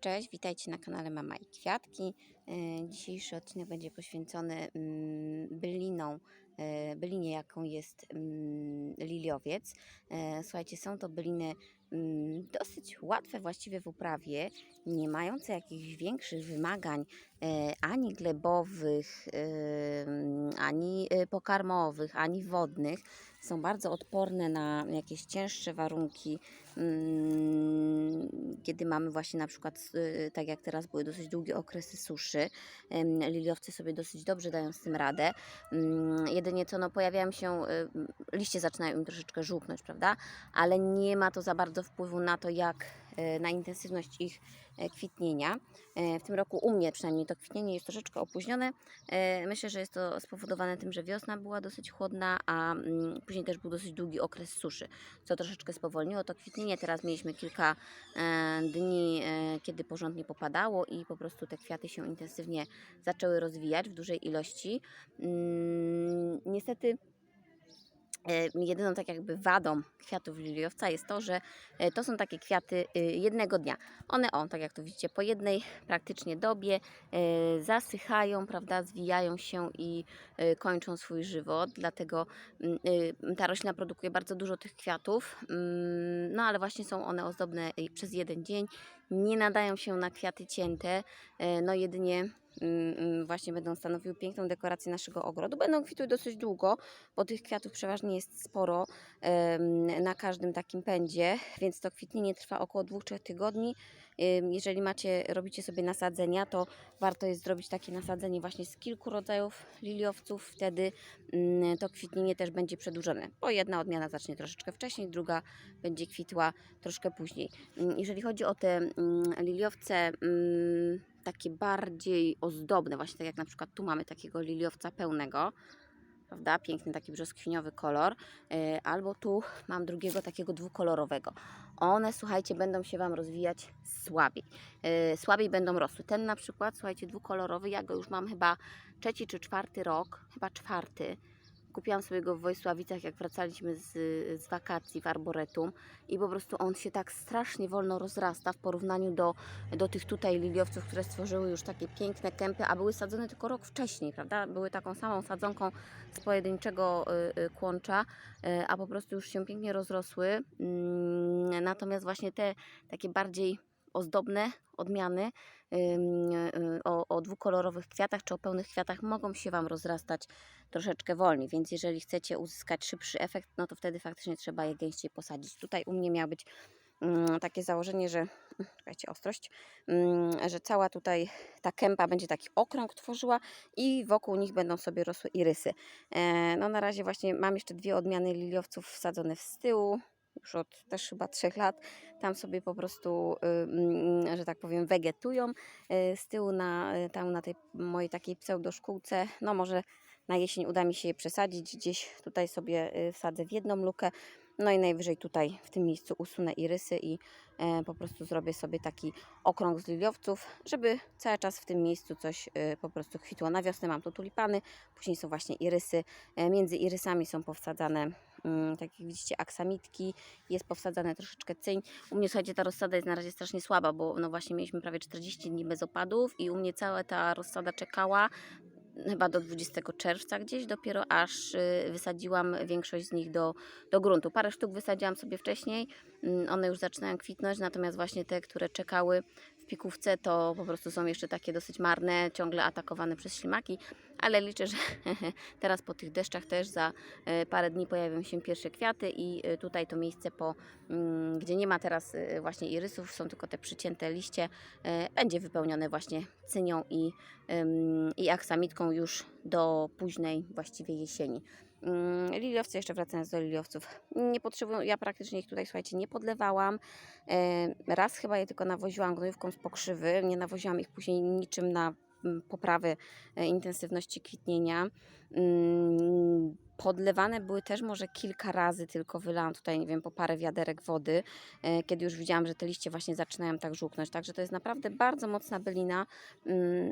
Cześć, witajcie na kanale Mama i Kwiatki. E, Dzisiejszy odcinek będzie poświęcony mm, byliną, e, bylinie jaką jest mm, liliowiec. E, Słuchajcie, są to byliny mm, dosyć łatwe właściwie w uprawie, nie mające jakichś większych wymagań ani glebowych, ani pokarmowych, ani wodnych. Są bardzo odporne na jakieś cięższe warunki, kiedy mamy właśnie na przykład, y, tak jak teraz były dosyć długie okresy suszy, liliowcy sobie dosyć dobrze dają z tym radę. Mm, Jedynie co, no pojawiają się, y, liście zaczynają im troszeczkę żółknąć, prawda? Ale nie ma to za bardzo wpływu na to, jak na intensywność ich e, kwitnienia. E, W tym roku u mnie przynajmniej to kwitnienie jest troszeczkę opóźnione. E, Myślę, że jest to spowodowane tym, że wiosna była dosyć chłodna, a mm, później też był dosyć długi okres suszy, co troszeczkę spowolniło to kwitnienie. Teraz mieliśmy kilka e, dni, e, kiedy porządnie popadało i po prostu te kwiaty się intensywnie zaczęły rozwijać w dużej ilości. Mm, Niestety e, jedyną tak jakby wadą kwiatów liliowca jest to, że e, to są takie kwiaty y, jednego dnia. One, o, tak jak tu widzicie, po jednej praktycznie dobie e, zasychają, prawda, zwijają się i e, kończą swój żywot, dlatego mm, y, ta roślina produkuje bardzo dużo tych kwiatów, mm, no ale właśnie są one ozdobne y, przez jeden dzień, nie nadają się na kwiaty cięte, e, no jedynie właśnie będą stanowiły piękną dekorację naszego ogrodu. Będą kwitły dosyć długo, bo tych kwiatów przeważnie jest sporo na każdym takim pędzie, więc to kwitnienie trwa około 2-3 tygodni. Jeżeli macie, robicie sobie nasadzenia, to warto jest zrobić takie nasadzenie właśnie z kilku rodzajów liliowców, wtedy mm, to kwitnienie też będzie przedłużone, bo jedna odmiana zacznie troszeczkę wcześniej, druga będzie kwitła troszkę później. Mm, Jeżeli chodzi o te mm, liliowce mm, takie bardziej ozdobne, właśnie tak jak na przykład tu mamy takiego liliowca pełnego, prawda? Piękny taki brzoskwiniowy kolor. E, Albo tu mam drugiego takiego dwukolorowego. One, słuchajcie, będą się Wam rozwijać słabiej. E, Słabiej będą rosły. Ten na przykład, słuchajcie, dwukolorowy, ja go już mam chyba trzeci czy czwarty rok, chyba czwarty. Kupiłam sobie go w Wojsławicach, jak wracaliśmy z, z wakacji w Arboretum i po prostu on się tak strasznie wolno rozrasta w porównaniu do, do tych tutaj liliowców, które stworzyły już takie piękne kępy, a były sadzone tylko rok wcześniej, prawda? Były taką samą sadzonką z pojedynczego y, y, kłącza, y, a po prostu już się pięknie rozrosły. Mm, Natomiast właśnie te takie bardziej ozdobne odmiany y, o, o dwukolorowych kwiatach czy o pełnych kwiatach mogą się Wam rozrastać troszeczkę wolniej, więc jeżeli chcecie uzyskać szybszy efekt, no to wtedy faktycznie trzeba je gęściej posadzić. Tutaj u mnie miało być mm, takie założenie, że czekajcie, ostrość, mm, że cała tutaj ta kępa będzie taki okrąg tworzyła i wokół nich będą sobie rosły irysy. E, no na razie właśnie mam jeszcze dwie odmiany liliowców wsadzone z tyłu, już od też chyba trzech lat. Tam sobie po prostu, y, mm, że tak powiem, wegetują. Y, Z tyłu na, y, tam na tej mojej takiej pseudoszkółce, no może na jesień uda mi się je przesadzić. Gdzieś tutaj sobie y, wsadzę w jedną lukę. No i najwyżej tutaj w tym miejscu usunę irysy i e, po prostu zrobię sobie taki okrąg z liliowców, żeby cały czas w tym miejscu coś po prostu kwitło. Na wiosnę mam tu tulipany, później są właśnie irysy. E, między irysami są powsadzane tak jak widzicie, aksamitki, jest powsadzane troszeczkę cyń. U mnie, słuchajcie, ta rozsada jest na razie strasznie słaba, bo no właśnie mieliśmy prawie 40 dni bez opadów i u mnie cała ta rozsada czekała chyba do 20 czerwca gdzieś, dopiero aż y, wysadziłam większość z nich do, do gruntu. Parę sztuk wysadziłam sobie wcześniej, mm, one już zaczynają kwitnąć, natomiast właśnie te, które czekały w pikówce, to po prostu są jeszcze takie dosyć marne, ciągle atakowane przez ślimaki, ale liczę, że teraz po tych deszczach też za e, parę dni pojawią się pierwsze kwiaty i e, tutaj to miejsce, po, mm, gdzie nie ma teraz e, właśnie irysów, są tylko te przycięte liście, będzie wypełnione właśnie cynią i, i aksamitką już do późnej właściwie jesieni. Mm, Liliowce, jeszcze wracając do liliowców, nie potrzebują, ja praktycznie ich tutaj, słuchajcie, nie podlewałam. E, Raz chyba je tylko nawoziłam gnojówką z pokrzywy, nie nawoziłam ich później niczym na mm, poprawę e, intensywności kwitnienia. Mm, Podlewane były też może kilka razy, tylko wylałam tutaj, nie wiem, po parę wiaderek wody, e, kiedy już widziałam, że te liście właśnie zaczynają tak żółknąć. Także to jest naprawdę bardzo mocna bylina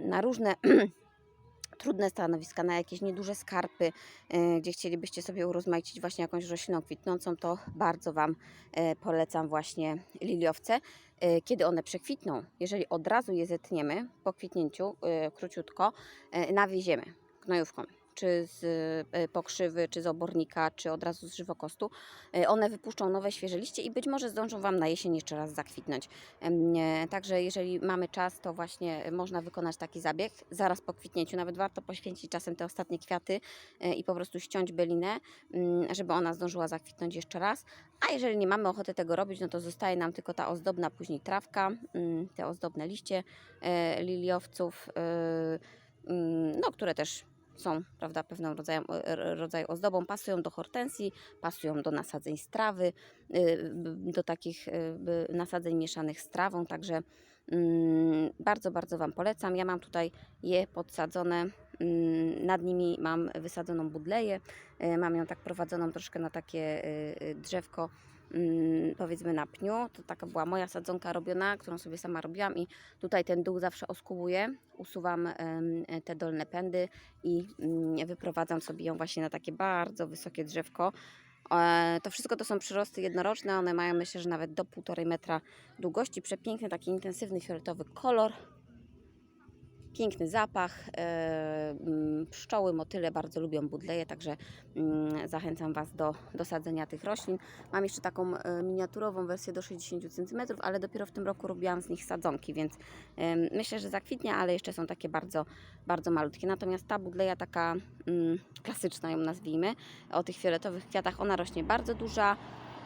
na różne trudne stanowiska, na jakieś nieduże skarpy, e, gdzie chcielibyście sobie urozmaicić właśnie jakąś rośliną kwitnącą, to bardzo Wam e, polecam właśnie liliowce. E, Kiedy one przekwitną, jeżeli od razu je zetniemy po kwitnięciu, króciutko, nawieziemy gnojówką, czy z e, pokrzywy, czy z obornika, czy od razu z żywokostu, e, one wypuszczą nowe, świeże liście i być może zdążą Wam na jesień jeszcze raz zakwitnąć. E, Także jeżeli mamy czas, to właśnie można wykonać taki zabieg zaraz po kwitnięciu. Nawet warto poświęcić czasem te ostatnie kwiaty e, i po prostu ściąć bylinę, mm, żeby ona zdążyła zakwitnąć jeszcze raz. A jeżeli nie mamy ochoty tego robić, no to zostaje nam tylko ta ozdobna później trawka, mm, te ozdobne liście e, liliowców, e, mm, no, które też są prawda, pewną rodzajem, rodzaju ozdobą, pasują do hortensji, pasują do nasadzeń z trawy, y, do takich y, b- nasadzeń mieszanych z trawą, także mm, bardzo, bardzo Wam polecam. Ja mam tutaj je podsadzone, mm, nad nimi mam wysadzoną budleję, y, mam ją tak prowadzoną troszkę na takie y, y, drzewko, powiedzmy na pniu. To taka była moja sadzonka robiona, którą sobie sama robiłam i tutaj ten dół zawsze oskubuję, usuwam te dolne pędy i mm, wyprowadzam sobie ją właśnie na takie bardzo wysokie drzewko. E, To wszystko to są przyrosty jednoroczne, one mają myślę, że nawet do 1,5 metra długości. Przepiękny, taki intensywny fioletowy kolor. Piękny zapach. e, mm, Pszczoły, motyle bardzo lubią budleje, także mm, zachęcam Was do, do sadzenia tych roślin. Mam jeszcze taką e, miniaturową wersję do 60 cm, ale dopiero w tym roku robiłam z nich sadzonki, więc myślę, że zakwitnie, ale jeszcze są takie bardzo, bardzo malutkie. Natomiast ta budleja taka mm, klasyczna, ją nazwijmy, o tych fioletowych kwiatach, ona rośnie bardzo duża.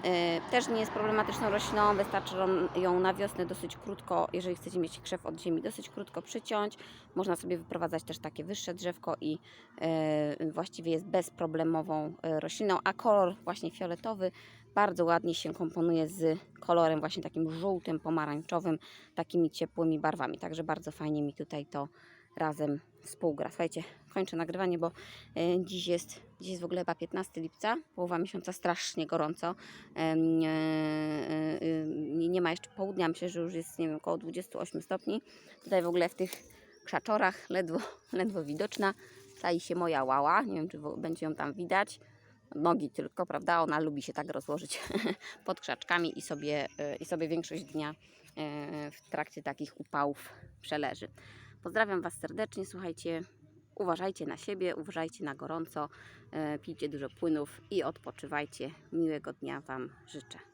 E, Też nie jest problematyczną rośliną, wystarczy ją- na wiosnę dosyć krótko, jeżeli chcecie mieć krzew od ziemi, dosyć krótko przyciąć. Można sobie wyprowadzać też takie wyższe drzewko i e, właściwie jest bezproblemową e, rośliną, a kolor właśnie fioletowy bardzo ładnie się komponuje z kolorem właśnie takim żółtym, pomarańczowym, takimi ciepłymi barwami, także bardzo fajnie mi tutaj to razem współgra. Słuchajcie, kończę nagrywanie, bo e, dziś jest, dziś jest w ogóle chyba 15 lipca, połowa miesiąca, strasznie gorąco. E, e, nie, ma jeszcze południa, myślę, że już jest, nie wiem, około 28 stopni. Tutaj w ogóle w tych krzaczorach ledwo, ledwo widoczna. Czai się moja łała, nie wiem, czy będzie ją tam widać. Nogi tylko, prawda? Ona lubi się tak rozłożyć pod krzaczkami i sobie, i sobie większość dnia w trakcie takich upałów przeleży. Pozdrawiam Was serdecznie, słuchajcie, uważajcie na siebie, uważajcie na gorąco, e, pijcie dużo płynów i odpoczywajcie. Miłego dnia Wam życzę.